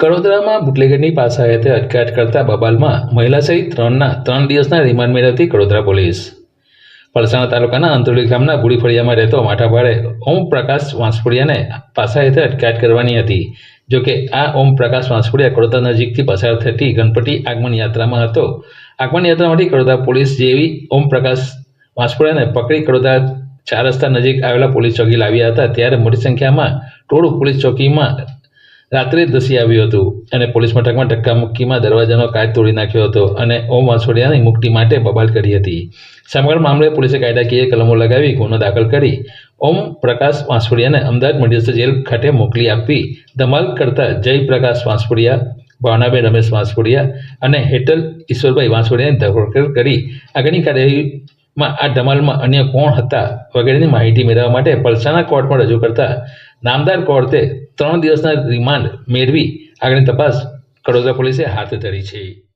કડોદરામાં બુટલેગરની પાસાએતે અટકાયત કરતા બબાલમાં મહિલા સહિત ત્રણના ત્રણ દિવસના રિમાન્ડ મેળવતી કડોદરા પોલીસ. પલસાણા તાલુકાના અંતોલી ગામના બુડી ફળિયામાં રહેતો માઠાભાડે ઓમ પ્રકાશ વાંસફોડિયાને પાસા હેઠળ અટકાયત કરવાની હતી. જોકે આ ઓમ પ્રકાશ વાંસફોડિયા કડોદરા નજીકથી પસાર થતી ગણપતિ આગમન યાત્રામાં હતો. આગમન યાત્રામાંથી કડોદરા પોલીસ જેવી ઓમ પ્રકાશ વાંસફોડિયાને પકડી કડોદરા ચાર રસ્તા નજીક આવેલા પોલીસ ચોકી લાવ્યા હતા. ત્યારે મોટી સંખ્યામાં ટોળું પોલીસ ચોકીમાં રાત્રે ધસી આવ્યું હતું અને પોલીસ મથકમાં ધક્કામુક્કીમાં દરવાજાનો કાચ તોડી નાખ્યો હતો અને ઓમ વાંસોડિયાની મુક્તિ માટે બબાલ કરી હતી. સમગ્ર મામલે પોલીસે કાયદાકીય કલમો લગાવી ગુનો દાખલ કરી ઓમ પ્રકાશ વાંસોડિયાને અમદાવાદ મધ્યસ્થ જેલ ખાતે મોકલી આપી ધમાલ કરતા જય પ્રકાશ વાંસોડિયા, ભાવનાબેન રમેશ વાંસપુડિયા અને હેટલ ઈશ્વરભાઈ વાંસોડિયાની ધરપકડ કરી આગળની કાર્યવાહીમાં આ ધમાલમાં અન્ય કોણ હતા વગેરેની માહિતી મેળવવા માટે પલસાના કોર્ટમાં રજૂ કરતા નામદાર કોર્ટે ત્રણ દિવસના રિમાન્ડ મેળવી આગળની તપાસ કડોદરા પોલીસે હાથ ધરી છે.